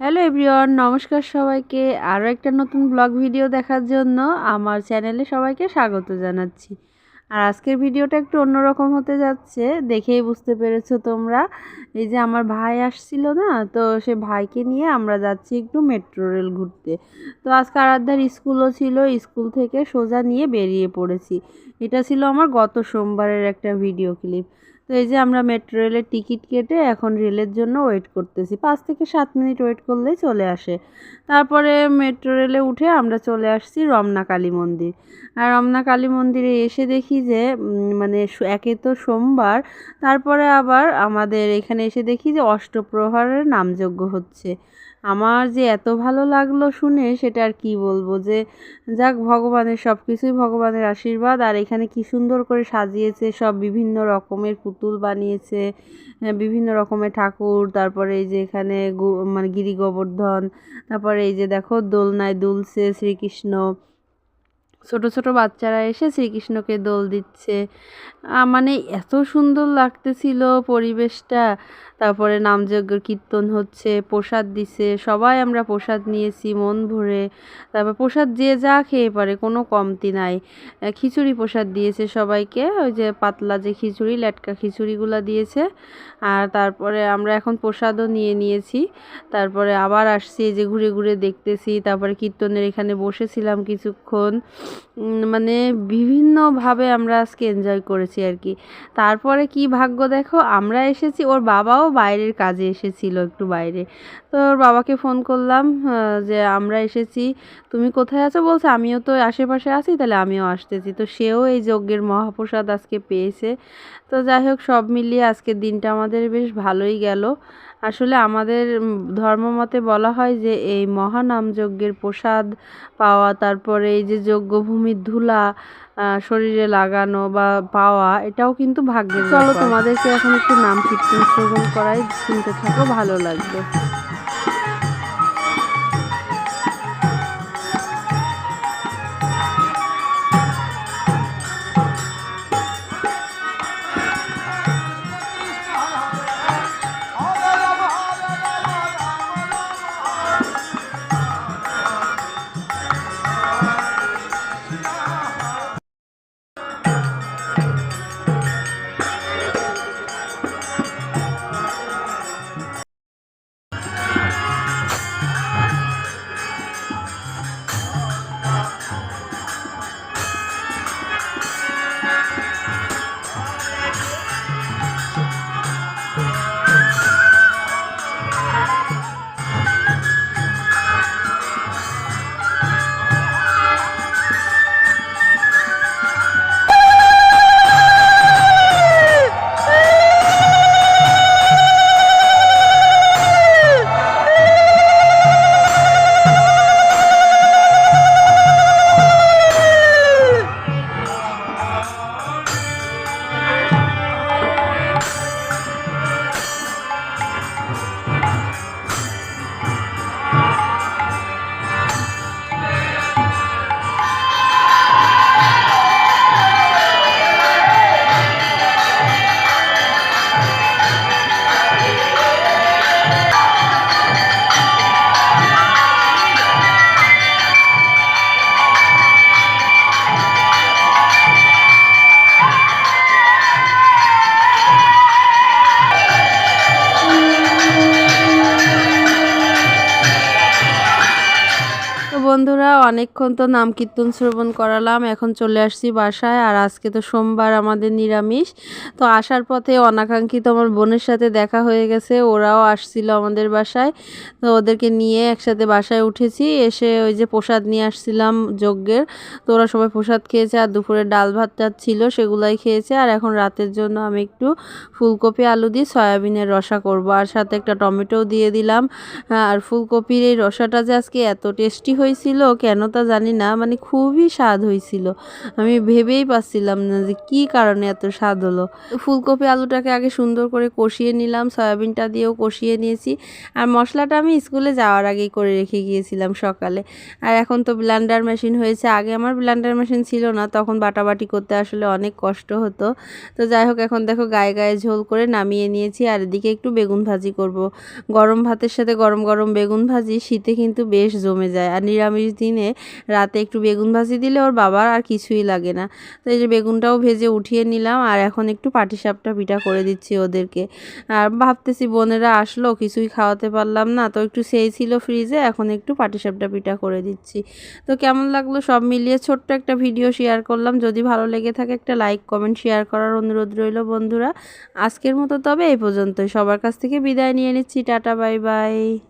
Hello everyone নমস্কার সবাইকে। আরও একটা নতুন ব্লগ ভিডিও দেখার জন্য আমার চ্যানেলে সবাইকে স্বাগত জানাচ্ছি। আর আজকের ভিডিওটা একটু অন্যরকম হতে যাচ্ছে, দেখেই বুঝতে পেরেছ তোমরা। এই যে আমার ভাই আসছিল না, তো সে ভাইকে নিয়ে আমরা যাচ্ছি একটু মেট্রো রেল ঘুরতে। তো আজকে আরাধ্যার স্কুলও ছিল, স্কুল থেকে সোজা নিয়ে বেরিয়ে পড়েছি। এটা ছিল আমার গত সোমবারের একটা ভিডিও ক্লিপ তো এই যে আমরা মেট্রো রেলের টিকিট কেটে এখন রেলের জন্য ওয়েট করতেছি। পাঁচ থেকে সাত মিনিট ওয়েট করলেই চলে আসে। তারপরে মেট্রো রেলে উঠে আমরা চলে আসছি রমনা কালী মন্দির। আর রমনা কালী মন্দিরে এসে দেখি যে মানে একে তো সোমবার, তারপরে আবার আমাদের এখানে এসে দেখি যে অষ্টপ্রহরের নামযজ্ঞ হচ্ছে। আমার যে এত ভালো লাগল শুনে সেটা আর কি বলব যে, যাক ভগবানের সব কিছুই ভগবানের আশীর্বাদ, আর এখানে কি সুন্দর করে সাজিয়েছে, সব বিভিন্ন রকমের পুতুল বানিয়েছে বিভিন্ন রকমের ঠাকুর, তারপরে এই যে এখানে মানে গিরি গোবর্ধন, তারপরে এই যে দেখো দোলনায় দুলছে শ্রীকৃষ্ণ। ছোট ছোট বাচ্চারা এসে শ্রীকৃষ্ণকে দোল দিচ্ছে। মানে এত সুন্দর লাগতেছিল পরিবেশটা। তারপরে নামযজ্ঞ কীর্তন হচ্ছে, প্রসাদ দিছে, সবাই আমরা প্রসাদ নিয়েছি, মন ভরে। তারপর প্রসাদ যে যা খেয়ে পারে, কোনো কমতি নাই। খিচুড়ি প্রসাদ দিয়েছে সবাইকে, ওই যে পাতলা যে খিচুড়ি, লেটকা খিচুড়িগুলো দিয়েছে। আর তারপরে আমরা এখন প্রসাদও নিয়ে নিয়েছি। তারপরে আবার আসছি যে ঘুরে ঘুরে দেখতেছি। তারপরে কীর্তনের এখানে বসেছিলাম কিছুক্ষণ। মানে বিভিন্নভাবে আমরা আজকে এনজয় করেছি আর কি। তারপরে কি ভাগ্য দেখো, আমরা এসেছি, ওর বাবাও বাইরের কাজে এসেছিল একটু বাইরে। তো ওর বাবাকে ফোন করলাম যে আমরা এসেছি, তুমি কোথায় আছো? বলছে, আমিও তো আশেপাশে আছি, তাহলে আমিও আসতেছি। তো সেও এই যজ্ঞের মহাপ্রসাদ আজকে পেয়েছে। তো যাই হোক, সব মিলিয়ে আজকের দিনটা আমাদের বেশ ভালোই গেল। আসলে আমাদের ধর্মমতে বলা হয় যে, এই মহানাম যজ্ঞের প্রসাদ পাওয়া, তারপরে এই যে যজ্ঞভূমির ধুলা শরীরে লাগানো বা পাওয়া এটাও কিন্তু ভাগ্যের চলো তোমাদেরকে এখন একটু নাম কীর্তন শ্রবণ করাই শুনতে থাকো ভালো লাগবে। বন্ধুরা, অনেকক্ষণ তো নাম কীর্তন শ্রবণ করালাম, এখন চলে আসছি বাসায়, আর আজকে তো সোমবার আমাদের নিরামিষ। তো আসার পথে অনাকাঙ্ক্ষিত আমার বোনের সাথে দেখা হয়ে গেছে, ওরাও আসছিল আমাদের বাসায়। তো ওদেরকে নিয়ে একসাথে বাসায় উঠেছি, এসে ওই যে প্রসাদ নিয়ে আসছিলাম যজ্ঞের। তো ওরা সবাই প্রসাদ খেয়েছে, আর দুপুরে ডাল ভাত টাত ছিল, সেগুলাই খেয়েছে। আর এখন রাতের জন্য আমি একটু ফুলকপি, আলু দিয়ে সয়াবিনের রসা করব, আর সাথে একটা টমেটো দিয়ে দিলাম। আর ফুলকপির এই রসাটা যে আজকে এত টেস্টি হয়েছে ছিল, কেন তা জানি না মানে খুবই স্বাদ হয়েছিল। আমি ভেবেই পাচ্ছিলাম না যে কি কারণে এত স্বাদ হলো। ফুলকপি আলুটাকে আগে সুন্দর করে কষিয়ে নিলাম, সয়াবিনটা দিয়েও কষিয়ে নিয়েছি। আর মশলাটা আমি স্কুলে যাওয়ার আগেই করে রেখে গিয়েছিলাম সকালে। আর এখন তো ব্লান্ডার মেশিন হয়েছে। আগে আমার ব্লান্ডার মেশিন ছিল না, তখন বাটাবাটি করতে আসলে অনেক কষ্ট হতো। তো যাই হোক, এখন দেখো গায়ে গায়ে ঝোল করে নামিয়ে নিয়েছি। আর এদিকে একটু বেগুন ভাজি করব। গরম ভাতের সাথে গরম গরম বেগুন ভাজি, শীতে কিন্তু বেশ জমে যায়। আর নিরামিষ দিনে রাতে একটু বেগুন ভাজি দিলে ওর বাবার আর কিছুই লাগে না। তো এই যে বেগুনটাও ভেজে উঠিয়ে নিলাম আর এখন একটু পাটিসাপটা পিঠা করে দিচ্ছি ওদেরকে। আর ভাবতেছি বোনেরা আসলো, কিছুই খাওয়াতে পারলাম না। তো একটু সেই ছিল ফ্রিজে, এখন একটু পাটিসাপটা পিঠা করে দিচ্ছি। তো কেমন লাগল সব মিলিয়ে ছোট্ট একটা ভিডিও শেয়ার করলাম। যদি ভালো লেগে থাকে একটা লাইক কমেন্ট শেয়ার করার অনুরোধ রইল বন্ধুরা। আজকের মতো তবে এই পর্যন্তই। সবার কাছ থেকে বিদায় নিয়ে নিচ্ছি। Tata bye bye